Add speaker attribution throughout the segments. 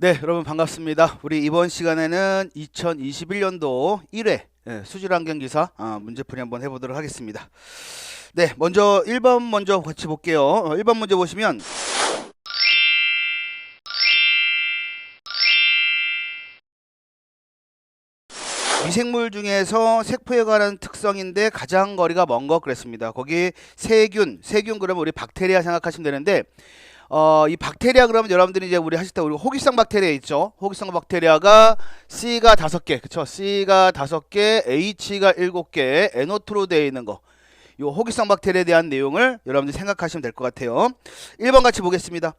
Speaker 1: 네, 여러분 반갑습니다. 우리 이번 시간에는 2021년도 1회 예, 수질환경 기사 아, 문제풀이 한번 해보도록 하겠습니다. 네, 먼저 1번 먼저 같이 볼게요. 어, 1번 문제 보시면 미생물 중에서 색포에 관한 특성인데 가장 거리가 먼 것 그랬습니다. 거기 세균, 세균 그러면 우리 박테리아 생각하시면 되는데 어, 이 박테리아 그러면 여러분들이 이제 우리 하실 때 우리 호기성 박테리아 있죠. 호기성 박테리아가 C가 다섯 개, 그쵸? C가 다섯 개, H가 일곱 개, NO2로 되어 있는 거. 요 호기성 박테리아에 대한 내용을 여러분들 생각하시면 될 것 같아요. 1번 같이 보겠습니다.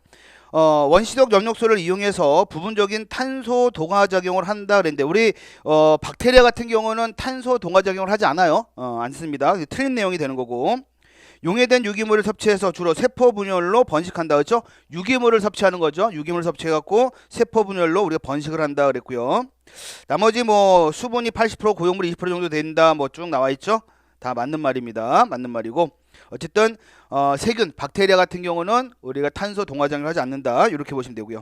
Speaker 1: 어, 원시적 염력소를 이용해서 부분적인 탄소 동화 작용을 한다 그랬는데 우리 어, 박테리아 같은 경우는 탄소 동화 작용을 하지 않아요. 어, 않습니다. 틀린 내용이 되는 거고. 용해된 유기물을 섭취해서 주로 세포 분열로 번식한다 그렇죠? 유기물을 섭취하는 거죠. 유기물 섭취해 갖고 세포 분열로 우리가 번식을 한다 그랬고요. 나머지 뭐 수분이 80% 고용물 20% 정도 된다 뭐 쭉 나와 있죠. 다 맞는 말입니다. 맞는 말이고 어쨌든 어, 세균, 박테리아 같은 경우는 우리가 탄소 동화작용을 하지 않는다 이렇게 보시면 되고요.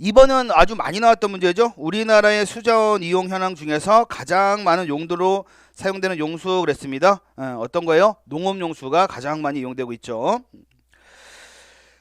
Speaker 1: 2번은 아주 많이 나왔던 문제죠. 우리나라의 수자원 이용 현황 중에서 가장 많은 용도로 사용되는 용수 그랬습니다. 어, 어떤 거예요? 농업 용수가 가장 많이 이용되고 있죠.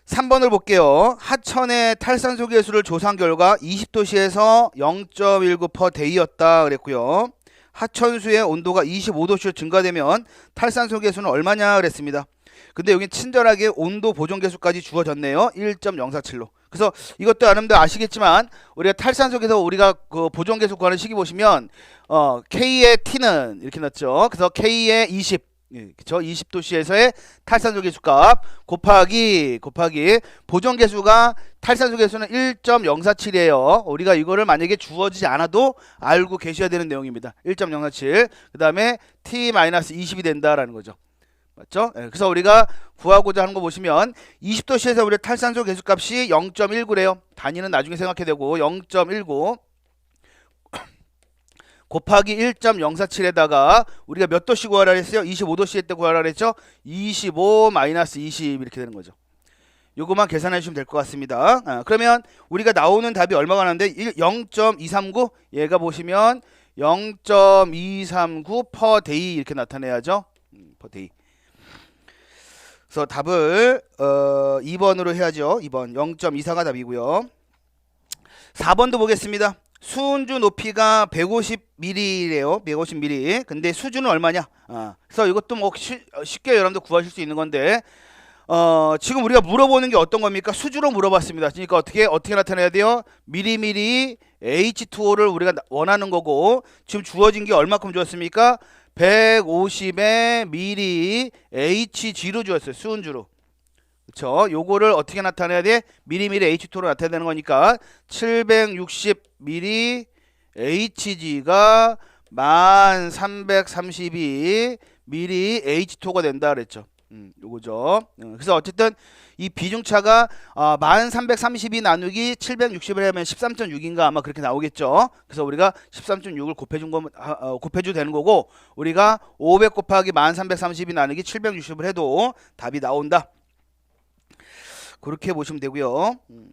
Speaker 1: 3번을 볼게요. 하천의 탈산소 계수를 조사한 결과 20도시에서 0.19% 데이였다 그랬고요. 하천수의 온도가 25도씨로 증가되면 탈산소 계수는 얼마냐 그랬습니다. 근데 여기 친절하게 온도 보존 계수까지 주어졌네요. 1.047로. 그래서 이것도 여러분들 아시겠지만 우리가 탈산소에서 우리가 그 보존 계수 구하는 식이 보시면 어 K의 T는 이렇게 넣었죠. 그래서 K의 20 예, 그쵸 20도씨에서의 탈산소 계수값 곱하기 곱하기 보존 계수가 탈산소 계수는 1.047이에요. 우리가 이거를 만약에 주어지지 않아도 알고 계셔야 되는 내용입니다. 1.047. 그 다음에 T-20이 된다라는 거죠. 맞죠? 예, 그래서 우리가 구하고자 하는 거 보시면 20도씨에서 우리 탈산소 계수값이 0.19래요. 단위는 나중에 생각해야 되고 0.19 곱하기 1.047에다가 우리가 몇 도씨 구하라 했어요? 25도씨 때 구하라 했죠? 25 마이너스 20 이렇게 되는 거죠. 요거만 계산해 주시면 될 것 같습니다. 아, 그러면 우리가 나오는 답이 얼마가 나는데 0.239 얘가 보시면 0.239 per day 이렇게 나타내야죠. 음, per day. 그래서 답을 어, 2번으로 해야죠. 2번 0.24가 답이고요. 4번도 보겠습니다. 수은주 높이가 150mm래요. 150mm. 근데 수주는 얼마냐? 아, 그래서 이것도 뭐 쉬, 쉽게 여러분들 구하실 수 있는 건데 어, 지금 우리가 물어보는 게 어떤 겁니까? 수주로 물어봤습니다. 그러니까 어떻게 어떻게 나타내야 돼요? 미리미리 H2O를 우리가 원하는 거고 지금 주어진 게 얼마큼 주었습니까? 150에 미리 HG로 주었어요. 수은주로. 그쵸? 요거를 어떻게 나타내야 돼? 미리미리 H2로 나타내는 거니까 760 HG가 1332 미리 H2가 된다 그랬죠. 음, 요거죠. 어, 그래서 어쨌든 이 비중차가 어, 1332 나누기 760을 하면 13.6인가 아마 그렇게 나오겠죠. 그래서 우리가 13.6을 곱해준 거 어, 곱해주 되는 거고 우리가 500 곱하기 1332 나누기 760을 해도 답이 나온다. 그렇게 보시면 되고요. 음.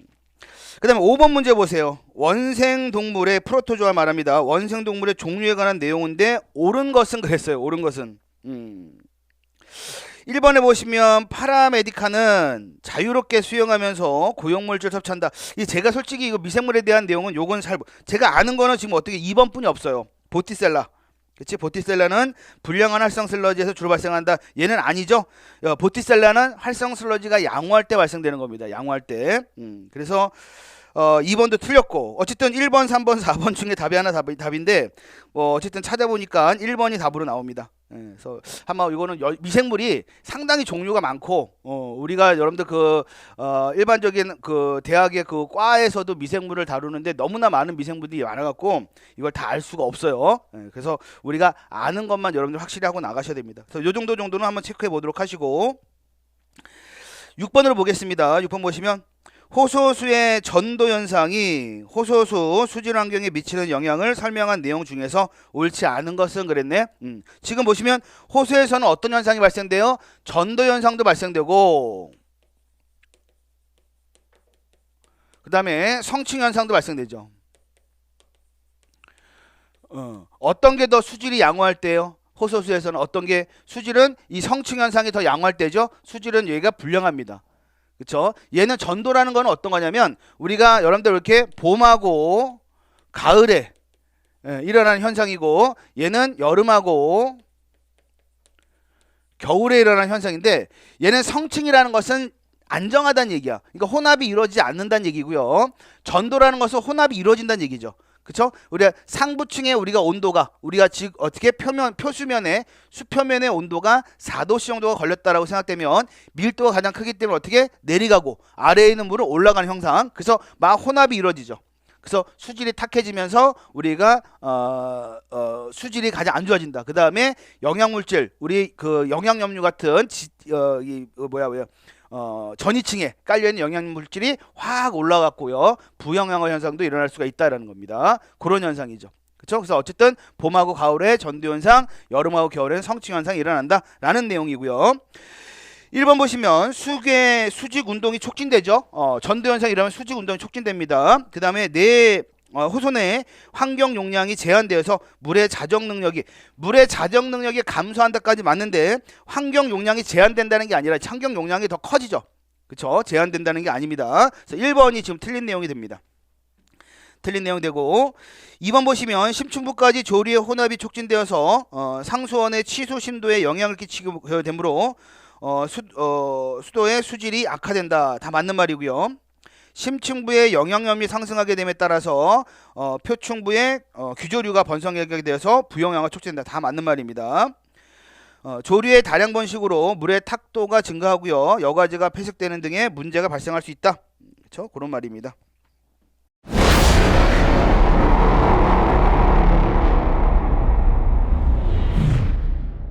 Speaker 1: 그 다음에 5번 문제 보세요. 원생 동물의 프로토조아 말합니다. 원생 동물의 종류에 관한 내용인데 옳은 것은 그랬어요. 옳은 것은. 음. 1번에 보시면 파라메디카는 자유롭게 수영하면서 고용물질 섭취한다. 이 제가 솔직히 이거 미생물에 대한 내용은 요건 잘 제가 아는 거는 지금 어떻게 2번뿐이 없어요. 보티셀라. 그치 보티셀라는 불량한 활성 슬러지에서 주로 발생한다. 얘는 아니죠. 어, 보티셀라는 활성 슬러지가 양호할 때 발생되는 겁니다. 양호할 때. 음, 그래서 어, 2번도 틀렸고 어쨌든 1번, 3번, 4번 중에 답이 하나 답, 답인데 뭐 어쨌든 찾아보니까 1번이 답으로 나옵니다. 예, 그래서 아마 이거는 여- 미생물이 상당히 종류가 많고 어, 우리가 여러분들 그 어, 일반적인 그 대학의 그 과에서도 미생물을 다루는데 너무나 많은 미생물들이 많아갖고 이걸 다 알 수가 없어요. 예, 그래서 우리가 아는 것만 여러분들 확실히 하고 나가셔야 됩니다. 그래서 요 정도 정도는 한번 체크해 보도록 하시고 6번으로 보겠습니다. 6번 보시면 호소수의 전도 현상이 호소수 수질 환경에 미치는 영향을 설명한 내용 중에서 옳지 않은 것은 그랬네. 음. 지금 보시면 호수에서는 어떤 현상이 발생돼요? 전도 현상도 발생되고 그 다음에 성층 현상도 발생되죠. 어, 어떤 게 더 수질이 양호할 때요? 호소수에서는 어떤 게 수질은 이 성층 현상이 더 양호할 때죠. 수질은 얘가 불량합니다. 그렇죠? 얘는 전도라는 건 어떤 거냐면 우리가 여러분들 이렇게 봄하고 가을에 예, 일어나는 현상이고 얘는 여름하고 겨울에 일어나는 현상인데 얘는 성층이라는 것은 안정하다는 얘기야. 그러니까 혼합이 이루어지지 않는다는 얘기고요. 전도라는 것은 혼합이 이루어진다는 얘기죠. 그쵸? 우리가 상부층의 우리가 온도가 우리가 지금 어떻게 표면 표수면에 수표면의 온도가 4도씨 정도가 걸렸다라고 생각되면 밀도가 가장 크기 때문에 어떻게 내려가고 아래에 있는 물은 올라가는 형상. 그래서 막 혼합이 이루어지죠. 그래서 수질이 탁해지면서 우리가 어, 어, 수질이 가장 안 좋아진다. 그 다음에 영양물질, 우리 그 영양염류 같은 지, 어, 이 어, 뭐야 뭐야 어, 전이층에 깔려 있는 영양물질이 확 올라갔고요. 부영양화 현상도 일어날 수가 있다라는 겁니다. 그런 현상이죠. 그렇죠? 그래서 어쨌든 봄하고 가을에 전도 현상, 여름하고 겨울에는 성층 현상이 일어난다라는 내용이고요. 1번 보시면 수계 수직 운동이 촉진되죠. 어, 전도 현상 이라면 수직 운동이 촉진됩니다. 그다음에 내 어, 호손의 환경 용량이 제한되어서 물의 자정 능력이 물의 자정 능력이 감소한다까지 맞는데 환경 용량이 제한된다는 게 아니라 환경 용량이 더 커지죠. 그렇죠? 제한된다는 게 아닙니다. 그래서 1번이 지금 틀린 내용이 됩니다. 틀린 내용 되고 2번 보시면 심층부까지 조리의 혼합이 촉진되어서 어, 상수원의 치수 심도에 영향을 끼치게 되므로 어, 수, 어, 수도의 수질이 악화된다. 다 맞는 말이고요. 심층부의 영양염이 상승하게 됨에 따라서 어, 표층부의 어, 규조류가 번성하게 되어서 부영양화 촉진된다. 다 맞는 말입니다. 어, 조류의 다량 번식으로 물의 탁도가 증가하고요. 여과지가 폐색되는 등의 문제가 발생할 수 있다. 그렇죠? 그런 말입니다.